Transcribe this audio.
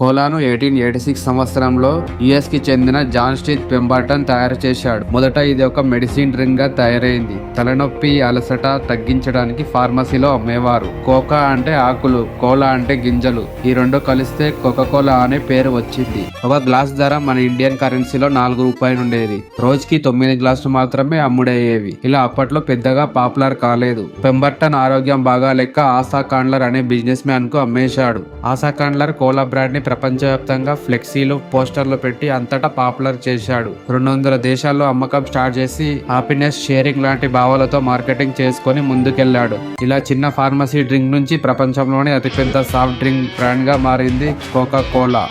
కోలాను eighteen eighty six సంవత్సరంలో యుఎస్కి చెందిన John స్టీత్ Pemberton తయారు చేశాడు. మొదట ఇది ఒక మెడిసిన్ డ్రింక్గా తయారైంది. తలనొప్పి అలసట తగ్గించడానికి ఫార్మసీలో అమ్మేవారు. కోకా అంటే ఆకులు కోలా అంటే గింజలు. ఈ రెండు కలిస్తే కోకా కోలా అనే పేరు వచ్చింది. ఒక గ్లాస్ ధర మన ఇండియన్ కరెన్సీలో నాలుగు రూపాయలు ఉండేది. రోజుకి తొమ్మిది గ్లాసులు మాత్రమే అమ్ముడయ్యేవి. ఇలా అప్పట్లో పెద్దగా పాపులర్ కాలేదు. పెంబర్టన్ ఆరోగ్యం బాగా లెక్క ఆశా కాండ్లర్ అనే బిజినెస్ మ్యాన్కు అమ్మేశాడు. ఆశా కాండ్లర్ కోలా బ్రాండ్ని ప్రపంచవ్యాప్తంగా ఫ్లెక్సీలు పోస్టర్లు పెట్టి అంతటా పాపులర్ చేశాడు. రెండు వందల దేశాల్లో అమ్మకం స్టార్ట్ చేసి హ్యాపీనెస్ షేరింగ్ లాంటి భావాలతో మార్కెటింగ్ చేసుకొని ముందుకెళ్ళాడు ఇలా చిన్న ఫార్మసీ డ్రింక్ నుంచి ప్రపంచంలోనే అతిపెద్ద సాఫ్ట్ డ్రింక్ బ్రాండ్గా మారింది కోకా కోలా